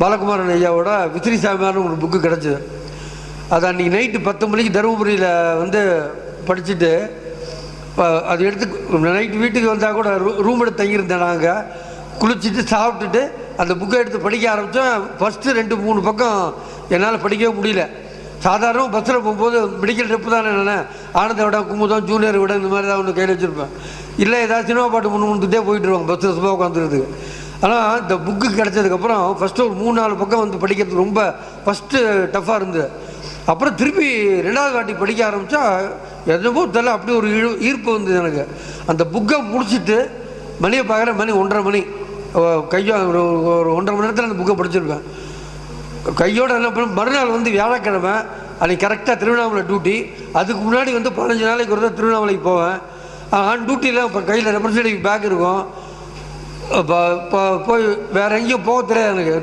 பாலகுமாரன் ஐயாவோட விசிறி சாமியார்னு ஒரு புக்கு கிடச்சிது. அது அன்றைக்கி நைட்டு பத்து மணிக்கு தருமபுரியில் வந்து படிச்சுட்டு அது எடுத்து நைட்டு வீட்டுக்கு வந்தால் கூட ரூ ரூம் எடுத்து தங்கியிருந்தேன் நாங்கள் குளிச்சுட்டு சாப்பிட்டுட்டு அந்த புக்கை எடுத்து படிக்க ஆரம்பித்தோம் ஃபஸ்ட்டு ரெண்டு மூணு பக்கம் என்னால் படிக்கவே முடியல. சாதாரண பஸ்ஸில் போகும்போது மெடிக்கல் ட்ரிப்பு தானே என்னென்ன ஆனந்த விட குமுதம் ஜூனியர் விட இந்த மாதிரி தான் ஒன்று கையில் வச்சுருப்பேன். இல்லை ஏதாவது சினிமா பாட்டு முன்னு முன்னுட்டே போயிட்டுருவாங்க பஸ்ஸில் சும்மா உட்காந்துருக்குது ஆனால் இந்த புக்கு கிடச்சதுக்கப்புறம் ஃபஸ்ட்டு ஒரு மூணு நாலு பக்கம் வந்து படிக்கிறது ரொம்ப ஃபஸ்ட்டு டஃப்பாக இருந்தது. அப்புறம் திருப்பி ரெண்டாவது வாட்டி படிக்க ஆரம்பித்தா எதுவோ தெரியல அப்படி ஒரு இழு ஈர்ப்பு வந்தது எனக்கு. அந்த புக்கை முடிச்சுட்டு மணியை பார்க்குற மணி ஒன்றரை மணி. கையோ ஒரு ஒரு ஒன்றரை மணி நேரத்தில் அந்த புக்கை படிச்சிருப்பேன். கையோடு என்ன பண்ண மறுநாள் வந்து வியாழக்கிழமை அன்றைக்கி கரெக்டாக திருவண்ணாமலை டியூட்டி அதுக்கு முன்னாடி வந்து பதினஞ்சு நாளைக்கு ஒரு தடவை திருவண்ணாமலைக்கு போவேன். ஆன் டியூட்டியில் இப்போ கையில் ரெப்ரசன்டேட்டிவ் பேக் இருக்கும். போய் வேறு எங்கேயும் போக தெரியாது எனக்கு.